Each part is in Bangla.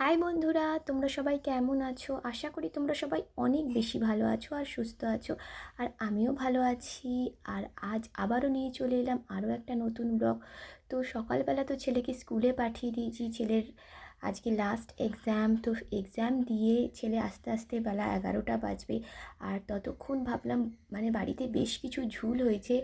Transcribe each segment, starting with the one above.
হাই বন্ধুরা, তোমরা সবাই কেমন আছো? আশা করি তোমরা সবাই অনেক বেশি ভালো আছো আর সুস্থ আছো। আর আমিও ভালো আছি। আর আজ আবারও নিয়ে চলে এলাম আরও একটা নতুন ব্লগ। তো সকালবেলা তো ছেলেকে স্কুলে পাঠিয়ে দিয়েছি। ছেলের আজকে লাস্ট এক্সাম তো এক্সাম দিয়ে ছেলে আস্তে আস্তে বেলা এগারোটা বাজবে। আর ততক্ষণ ভাবলাম মানে বাড়িতে বেশ কিছু ঝুল হয়েছে।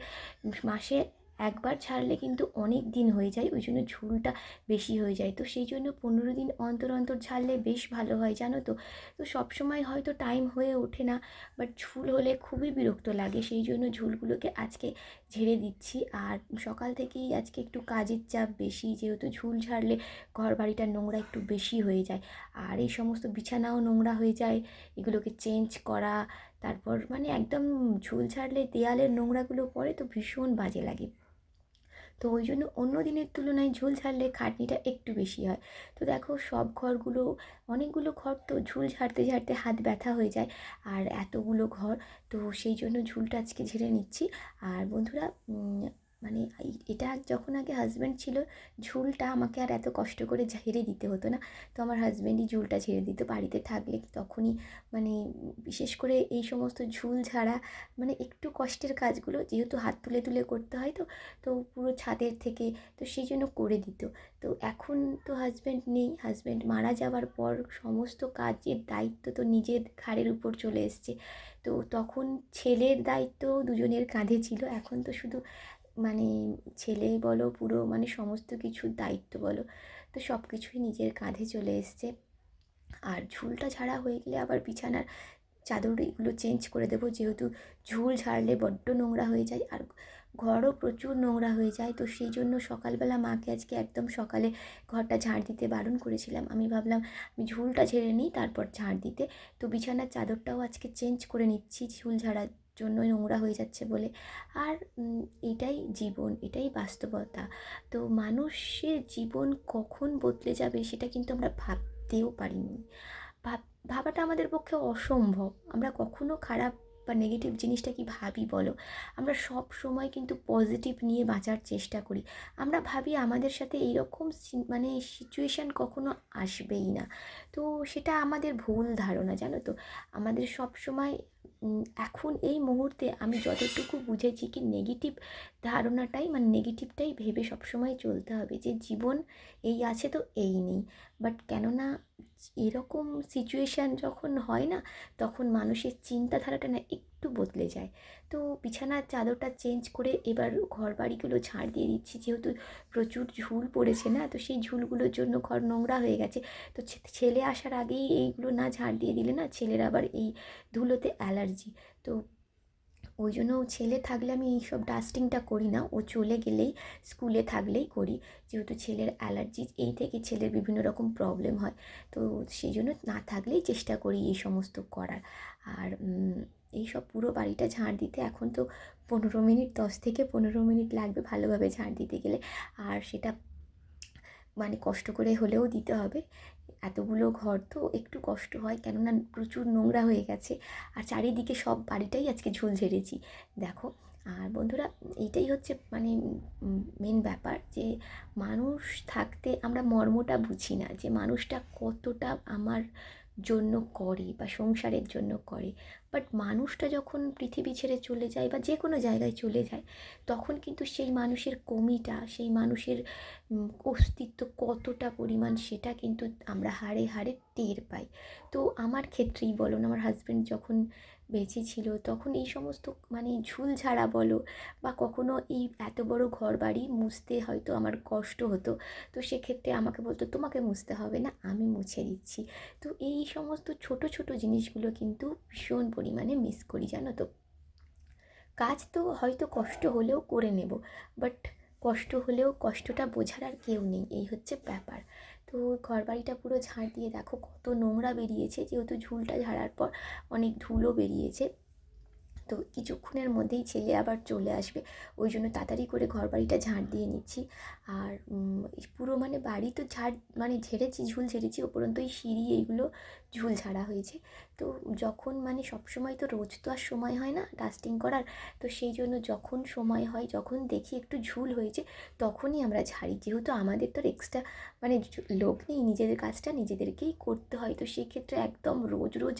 মাসে একবার ছাড়লে কিন্তু অনেক দিন হয়ে যায়, ওই জন্য ঝুলটা বেশি হয়ে যায়। তো সেই জন্য পনেরো দিন অন্তর অন্তর ছাড়লে বেশ ভালো হয়, জানো তো? তো সবসময় হয়তো টাইম হয়ে ওঠে না বাট ঝুল হলে খুবই বিরক্ত লাগে। সেই জন্য ঝুলগুলোকে আজকে ঝেড়ে দিচ্ছি। আর সকাল থেকেই আজকে একটু কাজের চাপ বেশি, যেহেতু ঝুল ছাড়লে ঘর বাড়িটা নোংরা একটু বেশি হয়ে যায়। আর এই সমস্ত বিছানাও নোংরা হয়ে যায়, এগুলোকে চেঞ্জ করা, তারপর মানে একদম ঝুল ছাড়লে দেয়ালের নোংরাগুলো পড়ে তো ভীষণ বাজে লাগে। তো ওই জন্য অন্য দিনের তুলনায় ঝুল ঝাড়লে খাটনিটা একটু বেশি হয়। তো দেখো সব ঘরগুলো অনেকগুলো ঘর তো ঝুল ঝাড়তে ঝাড়তে হাত ব্যথা হয়ে যায় আর এতগুলো ঘর তো সেই জন্য ঝুলটা আজকে ঝেড়ে নিচ্ছি। আর বন্ধুরা মানে এটা যখন আগে হাজব্যান্ড ছিল, ঝুলটা আমাকে আর এত কষ্ট করে ঝেড়ে দিতে হতো না। তো আমার হাজব্যান্ডই ঝুলটা ঝেড়ে দিত বাড়িতে থাকলে তখনই মানে বিশেষ করে এই সমস্ত ঝুল ঝাড়া মানে একটু কষ্টের কাজগুলো যেহেতু হাত তুলে তুলে করতে হয় তো তো পুরো ছাদের থেকে, তো সেই জন্য করে দিত। তো এখন তো হাজব্যান্ড নেই হাজব্যান্ড মারা যাওয়ার পর সমস্ত কাজের দায়িত্ব তো নিজের ঘাড়ের উপর চলে এসছে। তো তখন ছেলের দায়িত্ব দুজনের কাঁধে ছিল, এখন তো শুধু মানে ছেলে বলো, পুরো মানে সমস্ত কিছুর দায়িত্ব বলো, তো সব কিছুই নিজের কাঁধে চলে এসছে। আর ঝুলটা ছাড়া হয়ে গেলে আবার বিছানার চাদর এগুলো চেঞ্জ করে দেবো, যেহেতু ঝুল ঝাড়লে বড্ড নোংরা হয়ে যায় আর ঘরও প্রচুর নোংরা হয়ে যায়, তো সেই জন্য সকালবেলা মাকে আজকে একদম সকালে ঘরটা ঝাড় দিতে বারণ করেছিলাম। আমি ভাবলাম, আমি ঝুলটা ঝেড়ে নিই, তারপর ঝাড় দিতে। তো বিছানার চাদরটাও আজকে চেঞ্জ করে নিচ্ছি, ঝুল ঝাড়ার জন্যই নোংরা হয়ে যাচ্ছে বলে। আর এটাই জীবন, এটাই বাস্তবতা। তো মানুষের জীবন কখন বদলে যাবে সেটা কিন্তু আমরা ভাবতেও পারিনি। ভাব, ভাবাটা আমাদের পক্ষে অসম্ভব। আমরা কখনো খারাপ বা নেগেটিভ জিনিসটা কি ভাবি বলো? আমরা সব সময় কিন্তু পজিটিভ নিয়ে বাঁচার চেষ্টা করি। আমরা ভাবি আমাদের সাথে এইরকম মানে সিচুয়েশান কখনো আসবেই না। তো সেটা আমাদের ভুল ধারণা, জানো তো? আমাদের সব সময় এখন এই মুহূর্তে আমি যতটুকু বুঝেছি কি নেগেটিভ ধারণাটাই মানে নেগেটিভটাই ভেবে সবসময় চলতে হবে যে জীবন এই আছে তো এই নেই। বাট কেননা এরকম সিচুয়েশান যখন হয় না, তখন মানুষের চিন্তাধারাটা না একটু বদলে যায়। তো বিছানার চাদরটা চেঞ্জ করে এবার ঘর বাড়িগুলো ঝাড় দিয়ে দিচ্ছি। যেহেতু প্রচুর ঝুল পড়েছে না, তো সেই ঝুলগুলোর জন্য ঘর নোংরা হয়ে গেছে। তো ছেলে আসার আগেই এইগুলো না ঝাড় দিয়ে দিলে না ছেলের আবার এই ধুলোতে অ্যালার্জি। তো ওই জন্য ছেলে থাকলে আমি এইসব ডাস্টিংটা করি না। ও চলে গেলেই স্কুলে থাকলেই করি। যেহেতু ছেলের অ্যালার্জি, এই থেকে ছেলের বিভিন্ন রকম প্রবলেম হয়। তো সেই জন্য না থাকলেই চেষ্টা করি এই সমস্ত করার। আর এই সব পুরো বাড়িটা ঝাড় দিতে এখন তো পনেরো মিনিট, দশ থেকে পনেরো মিনিট লাগবে ভালোভাবে ঝাড় দিতে গেলে। আর সেটা মানে কষ্ট করে হলেও দিতে হবে। এতগুলো ঘর তো একটু কষ্ট হয়, কেননা প্রচুর নোংরা হয়ে গেছে। আর চারিদিকে সব বাড়িটাই আজকে ঝুল ঝেড়েছি, দেখো। আর বন্ধুরা এইটাই হচ্ছে মানে মেন ব্যাপার যে মানুষ থাকতে আমরা মর্মটা বুঝি না, যে মানুষটা কতটা আমার জন্য করে বা সংসারের জন্য করে। বাট মানুষটা যখন পৃথিবী ছেড়ে চলে যায় বা যে কোনো জায়গায় চলে যায়, তখন কিন্তু সেই মানুষের কমিটা, সেই মানুষের অস্তিত্ব কতটা পরিমাণ সেটা কিন্তু আমরা হাড়ে হাড়ে টের পাই। তো আমার ক্ষেত্রেই বলুন, আমার হাজব্যান্ড যখন বেঁচে ছিল, তখন এই সমস্ত মানে ঝুল ঝাড়া বলো বা কখনো এই এত বড় ঘর বাড়ি মুছতে হয়তো আমার কষ্ট হতো, তো সেক্ষেত্রে আমাকে বলতো, তোমাকে মুছতে হবে না, আমি মুছে দিচ্ছি। তো এই সমস্ত ছোট ছোট জিনিসগুলো কিন্তু ভীষণ পরিমাণে মিস করি, জানো তো। কাজ তো হয়তো কষ্ট হলেও করে নেব বাট কষ্ট হলেও কষ্টটা বোঝার আর কেউ নেই, এই হচ্ছে ব্যাপার। তো ঘরবাড়িটা পুরো ঝাড় দিয়ে দেখো কত নোংরা বেরিয়েছে, যেহেতু ঝুলটা ঝাড়ার পর অনেক ধুলো বেরিয়েছে। তো কিছুক্ষণের মধ্যেই ছেলে আবার চলে আসবে। ওই জন্য তাড়াতাড়ি করে ঘর বাড়িটা ঝাঁট দিয়ে নিচ্ছি। আর পুরো মানে বাড়ি তো ঝাড় মানে ঝেড়েছি, ঝুল ঝেড়েছি উপরন্ত এই সিঁড়ি এইগুলো ঝুল ঝাড়া হয়েছে। তো যখন মানে সব সময় তো রোজ তো আর সময় হয় না ডাস্টিং করার, তো সেই জন্য যখন সময় হয়, যখন দেখি একটু ঝুল হয়েছে, তখনই আমরা ঝাড়ি। যেহেতু আমাদের তো এক্সট্রা মানে লোক নেই, নিজেদের কাজটা নিজেদেরকেই করতে হয়। তো সেই ক্ষেত্রে একদম রোজ রোজ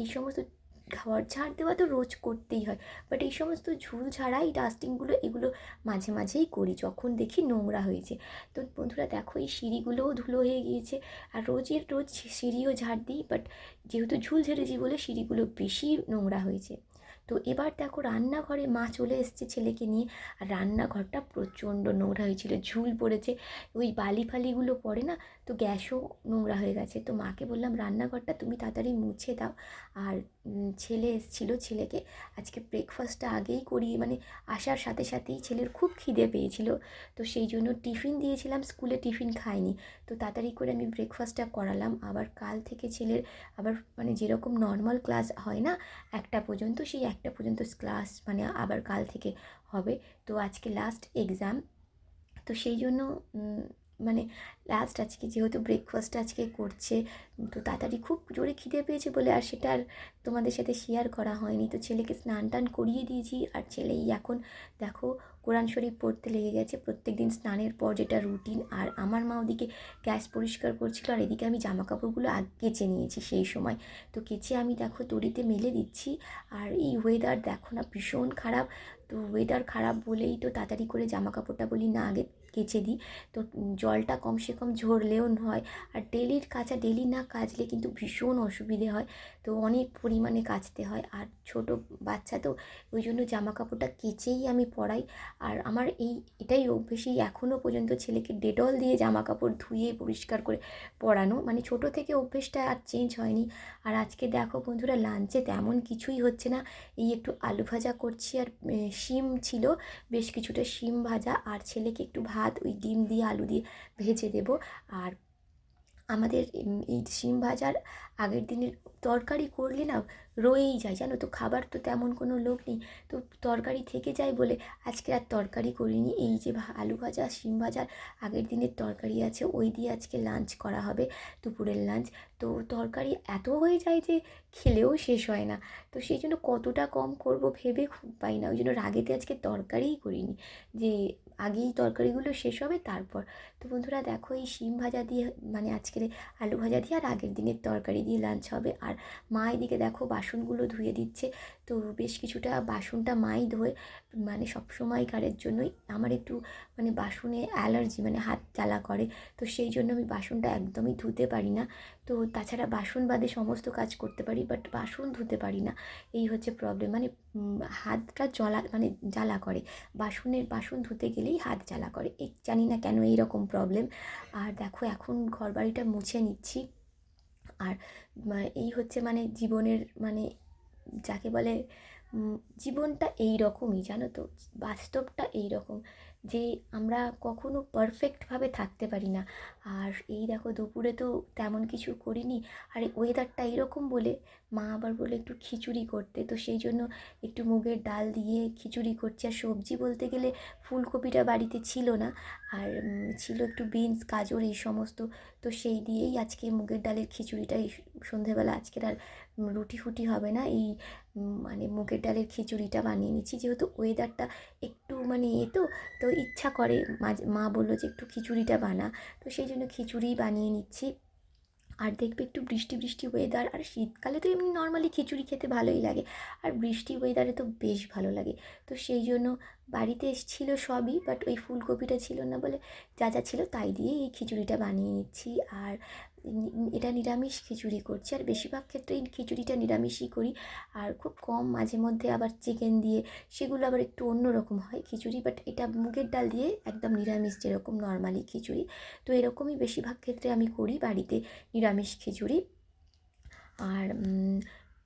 এই সমস্ত ঘর ঝাড় দেওয়া তো রোজ করতেই হয়। বাট এই সমস্ত ঝুল ঝাড়া এই ডাস্টিংগুলো এগুলো মাঝে মাঝেই করি যখন দেখি নোংরা হয়েছে। তো বন্ধুরা দেখো, এই সিঁড়িগুলোও ধুলো হয়ে গিয়েছে। আর রোজের রোজ সিঁড়িও ঝাড় দিই বাট যেহেতু ঝুল ঝেড়েছি বলে সিঁড়িগুলো বেশি নোংরা হয়েছে। তো এবার দেখো রান্নাঘরে মা চলে এসছে ছেলেকে নিয়ে। আর রান্নাঘরটা প্রচণ্ড নোংরা হয়েছিল, ঝুল পড়েছে। ওই বালি ফালিগুলো পড়ে না, তো গ্যাসও নোংরা হয়ে গেছে। তো মাকে বললাম, রান্নাঘরটা তুমি তাড়াতাড়ি মুছে দাও। আর ছেলে এসেছিল ছেলেকে আজকে ব্রেকফাস্টটা আগেই করিয়ে মানে আসার সাথে সাথেই ছেলের খুব খিদে পেয়েছিল। তো সেই জন্য টিফিন দিয়েছিলাম, স্কুলে টিফিন খায়নি। তো তাড়াতাড়ি করে আমি ব্রেকফাস্টটা করালাম। আবার কাল থেকে ছেলের আবার মানে যেরকম নর্মাল ক্লাস হয় না, একটা পর্যন্ত সেই একটা পর্যন্ত ক্লাস মানে আবার কাল থেকে হবে। তো আজকে লাস্ট এক্সাম তো সেই জন্য মানে লাস্ট আজকে যেহেতু ব্রেকফাস্ট আজকে করছে, তো তাড়াতাড়ি খুব জোরে খিদে পেয়েছে বলে আর সেটা আর তোমাদের সাথে শেয়ার করা হয়নি। তো ছেলেকে স্নান টান করিয়ে দিয়েছি আর ছেলেই এখন দেখো কোরআন শরীফ পড়তে লেগে গেছে। প্রত্যেক দিন স্নানের পর যেটা রুটিন আর আমার মা ওদিকে গ্যাস পরিষ্কার করছিল, আর এদিকে আমি জামা কাপড়গুলো আগ কেচে নিয়েছি সেই সময়। তো কেচে আমি দেখো তড়িতে মেলে দিচ্ছি, আর এই ওয়েদার দেখো না ভীষণ খারাপ। তো ওয়েদার খারাপ বলেই তো তাড়াতাড়ি করে জামা কাপড়টা বলি, না, আগে কেচে দিই। তো জলটা কমসে কম ঝরলেও হয় আর ডেলির কাচা, ডেলি না কাচলে কিন্তু ভীষণ অসুবিধে হয়। তো অনেক পরিমাণে কাচতে হয়। আর ছোট বাচ্চা তো, ওই জন্য জামা কাপড়টা কেচেই আমি পরাই। আর আমার এই, এটাই অভ্যেসই এখনও পর্যন্ত ছেলেকে ডেটল দিয়ে জামা কাপড় ধুয়ে পরিষ্কার করে পরানো। মানে ছোট থেকে অভ্যেসটা আর চেঞ্জ হয়নি। আর আজকে দেখো বন্ধুরা লাঞ্চে তেমন কিছুই হচ্ছে না। এই একটু আলু ভাজা করছি আর শিম ছিল। বেশ কিছুটা শিম ভাজা। আর ছেলেকে একটু ভাত ওই ডিম দিয়ে, আলু দিয়ে ভেজে দেবো। আর আমাদের এই শিম ভাজার আগের দিনের তরকারি করলে না রয়েই যায়। জানো তো, খাবার তো তেমন কোনো লোক নেই। তো তরকারি থেকে যায় বলে আজকে আর তরকারি করিনি। এই যে আলু ভাজা, শিম ভাজার আগের দিনের তরকারি আছে, ওই দিয়ে আজকে লাঞ্চ করা হবে, দুপুরের লাঞ্চ তো তরকারি এত হয়ে যায় যে খেলেও শেষ হয় না। তো সেই জন্য কতটা কম করব ভেবে খুব পাই না। ওই জন্য রাগেতে আজকে তরকারিই করিনি। যে আগেই তরকারিগুলো শেষ হবে, তারপর। তো বন্ধুরা দেখো, এই শিম ভাজা দিয়ে মানে আজকের আলু ভাজা দিয়ে আর আগের দিনের তরকারি দিয়ে লাঞ্চ হবে। আর মা এদিকে দেখো বাসনগুলো ধুয়ে দিচ্ছে। তো বেশ কিছুটা বাসনটা মাই ধোয়। মানে সবসময়কারের জন্যই আমার একটু মানে বাসনে অ্যালার্জি মানে হাত জ্বালা করে। তো সেই জন্য আমি বাসনটা একদমই ধুতে পারি না। তো তাছাড়া বাসন বাদে সমস্ত কাজ করতে পারি, বাট বাসন ধুতে পারি না। এই হচ্ছে প্রবলেম মানে হাতটা জ্বলা মানে জ্বালা করে। বাসনের, বাসন ধুতে গেলেই হাত জ্বালা করে। জানি না কেন এই রকম প্রবলেম আর দেখো, এখন ঘর বাড়িটা মুছে নিচ্ছি। আর এই হচ্ছে মানে জীবনের মানে যাকে বলে জীবনটা এই রকমই জানো তো? বাস্তবটা এই রকম যে আমরা কখনো পারফেক্টভাবে থাকতে পারি না। আর এই দেখো দুপুরে তো তেমন কিছু করিনি। আর ওয়েদারটা এইরকম বলে মা আবার বলে একটু খিচুড়ি করতে। তো সেই জন্য একটু মুগের ডাল দিয়ে খিচুড়ি করছি। আর সবজি বলতে গেলে ফুলকপিটা বাড়িতে ছিল না। আর ছিল একটু বিনস গাজর এই সমস্ত। তো সেই দিয়েই আজকে মুগের ডালের খিচুড়িটা এই সন্ধেবেলা আজকের আর রুটি ফুটি হবে না। এই মানে মুগের ডালের খিচুড়িটা বানিয়ে নিচ্ছি। যেহেতু ওয়েদারটা একটু মানে এ তো তো ইচ্ছা করে মা বলল যে একটু খিচুড়িটা বানা। তো সেই জন্য খিচুড়ি বানিয়ে নিচ্ছি। আর দেখবে একটু বৃষ্টি বৃষ্টি ওয়েদার আর শীতকালে তো এমনি নর্মালি খিচুড়ি খেতে ভালোই লাগে। আর বৃষ্টি ওয়েদারে তো বেশ ভালো লাগে। তো সেই জন্য বাড়িতে ছিল সবই বাট ওই ফুলকপিটা ছিল না বলে যা যা ছিল তাই দিয়ে এই খিচুড়িটা বানিয়ে নিচ্ছি। আর এটা নিরামিষ খিচুড়ি করছি। আর বেশিরভাগ ক্ষেত্রে এই খিচুড়িটা নিরামিষই করি। আর খুব কম মাঝে মধ্যে আবার চিকেন দিয়ে, সেগুলো আবার একটু অন্যরকম হয় খিচুড়ি। বাট এটা মুগের ডাল দিয়ে একদম নিরামিষ যেরকম নর্মালি খিচুড়ি। তো এরকমই বেশিরভাগ ক্ষেত্রে আমি করি বাড়িতে নিরামিষ খিচুড়ি। আর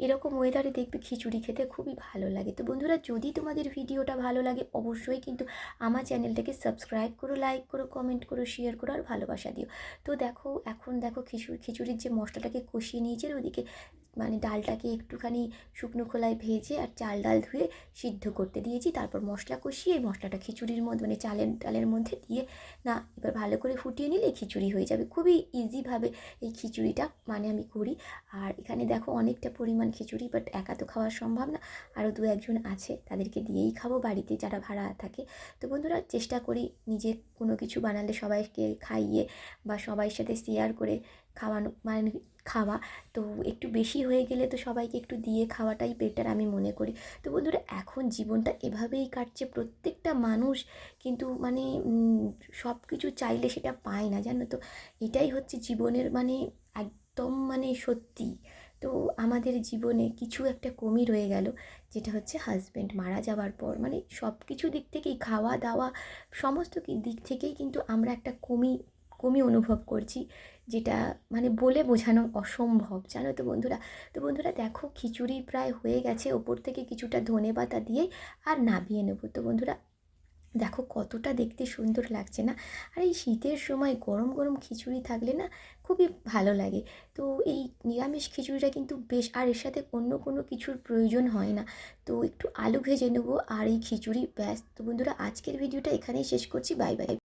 এরকম ওয়েদারে দেখবে খিচুড়ি খেতে খুবই ভালো লাগে। তো বন্ধুরা, যদি তোমাদের ভিডিওটা ভালো লাগে, অবশ্যই কিন্তু আমার চ্যানেলটাকে সাবস্ক্রাইব করো লাইক করো কমেন্ট করো শেয়ার করো আর ভালোবাসা দিও। তো দেখো, এখন দেখো খিচুড়ি, খিচুড়ির যে মশলাটাকে কষিয়ে নিয়েছে ওদিকে মানে ডালটাকে একটুখানি শুকনো খোলায় ভেজে আর চাল ডাল ধুয়ে সিদ্ধ করতে দিয়েছি। তারপর মশলা কষিয়ে মশলাটা খিচুড়ির মধ্যে মানে চালের ডালের মধ্যে দিয়ে না, এবার ভালো করে ফুটিয়ে নিলে খিচুড়ি হয়ে যাবে। খুবই ইজিভাবে এই খিচুড়িটা মানে আমি করি। আর এখানে দেখো অনেকটা পরিমাণ খিচুড়ি বাট একা তো খাওয়া সম্ভব না। আরও দু একজন আছে, তাদেরকে দিয়েই খাব বাড়িতে যারা ভাড়া থাকে। তো বন্ধুরা, চেষ্টা করি নিজে কোনো কিছু বানালে সবাইকে খাইয়ে বা সবাই সাথে শেয়ার করে খাওয়ানো। মানে খাওয়া। তো একটু বেশি হয়ে গেলে তো সবাইকে একটু দিয়ে খাওয়াটাই বেটার আমি মনে করি। তো বন্ধুরা, এখন জীবনটা এভাবেই কাটছে। প্রত্যেকটা মানুষ কিন্তু মানে সব কিছু চাইলে সেটা পায় না, জানো তো? এটাই হচ্ছে জীবনের মানে একদম মানে সত্যি। তো আমাদের জীবনে কিছু একটা কমই রয়ে গেল, যেটা হচ্ছে হাজব্যান্ড মারা যাওয়ার পর মানে সব কিছু দিক থেকেই খাওয়া দাওয়া সমস্ত দিক থেকেই কিন্তু আমরা একটা কমি কমই অনুভব করছি, যেটা মানে বলে বোঝানো অসম্ভব, জানো তো বন্ধুরা? তো বন্ধুরা দেখো খিচুড়ি প্রায় হয়ে গেছে, ওপর থেকে কিছুটা ধনে পাতা দিয়ে আর নাবিয়ে নেব। তো বন্ধুরা, দেখো কতটা দেখতে সুন্দর লাগছে না? আর এই শীতের সময় গরম গরম খিচুড়ি থাকলে না খুবই ভালো লাগে। তো এই নিরামিষ খিচুড়িটা কিন্তু বেশ, আর এর সাথে অন্য কোনো কিছুর প্রয়োজন হয় না। তো একটু আলু ভেজে নেব আর এই খিচুড়ি, ব্যাস। তো বন্ধুরা, আজকের ভিডিওটা এখানেই শেষ করছি। Bye bye.